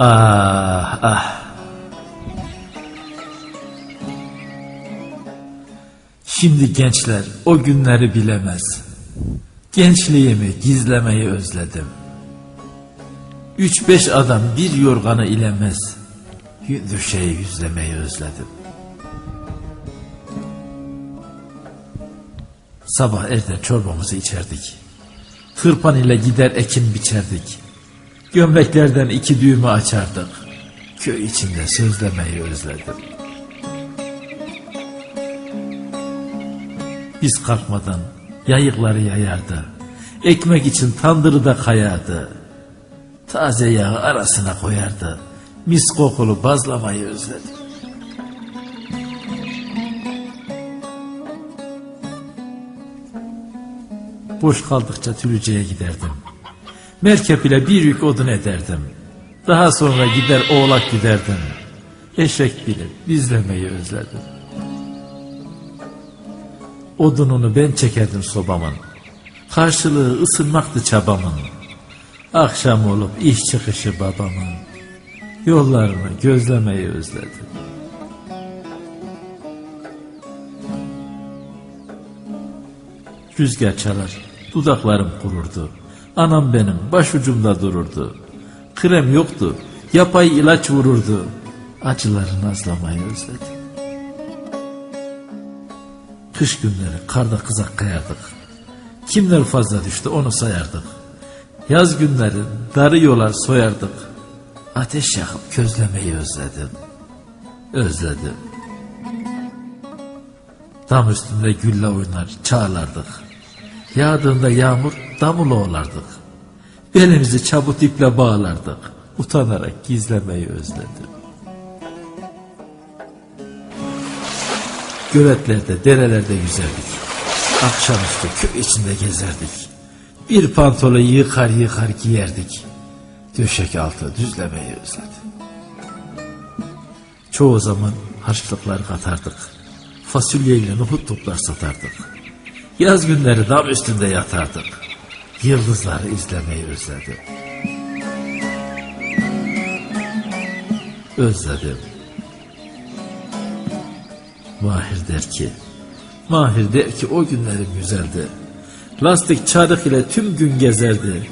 Ah ah. Şimdi gençler o günleri bilemez. Gençliğimi gizlemeyi özledim. Üç beş adam bir yorganı ilemez. Düşeyi yüzlemeyi özledim. Sabah erden çorbamızı içerdik. Hırpan ile gider ekin biçerdik. Gömleklerden iki düğümü açardık. Köy içinde sözlemeyi özledim. Biz kalkmadan yayıkları yayardı. Ekmek için tandırı da kayardı. Taze yağı arasına koyardı. Mis kokulu bazlamayı özledim. Boş kaldıkça Tülüce'ye giderdim. Merkep ile bir yük odun ederdim. Daha sonra gider oğlak giderdim. Eşek bile bizlemeyi özledim. Odununu ben çekerdim sobamın. Karşılığı ısınmaktı çabamın. Akşam olup iş çıkışı babamın. Yollarını gözlemeyi özledim. Rüzgar çalar, dudaklarım kururdu. Anam benim başucumda dururdu. Krem yoktu, yapay ilaç vururdu. Acıları nazlamayı özledim. Kış günleri karda kızak kayardık. Kimler fazla düştü onu sayardık. Yaz günleri darı yolar soyardık. Ateş yakıp közlemeyi özledim. Özledim. Dam üstünde gülle oynar çağlardık. Yağdığında yağmur damula olardık. Belimizi çabuk iple bağlardık. Utanarak gizlemeyi özledim. Göletlerde, derelerde yüzerdik. Akşamüstü köy içinde gezerdik. Bir pantolu yıkar yıkar giyerdik. Döşek altı düzlemeyi özledim. Çoğu zaman harçlıklar katardık. Fasulyeyle nohut toplar satardık. Yaz günleri dam üstünde yatardık. Yıldızları izlemeyi özledim. Özledim. Mahir der ki, Mahir der ki o günlerim güzeldi. Lastik çarık ile tüm gün gezerdi.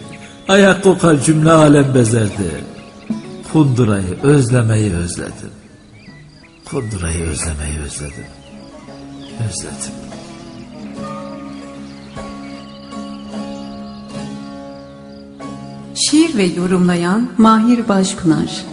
Ayak kokar cümle alem bezerdi. Kundurayı özlemeyi özledim. Kundurayı özlemeyi özledim. Özledim. Şiir ve yorumlayan Mahir Başpınar.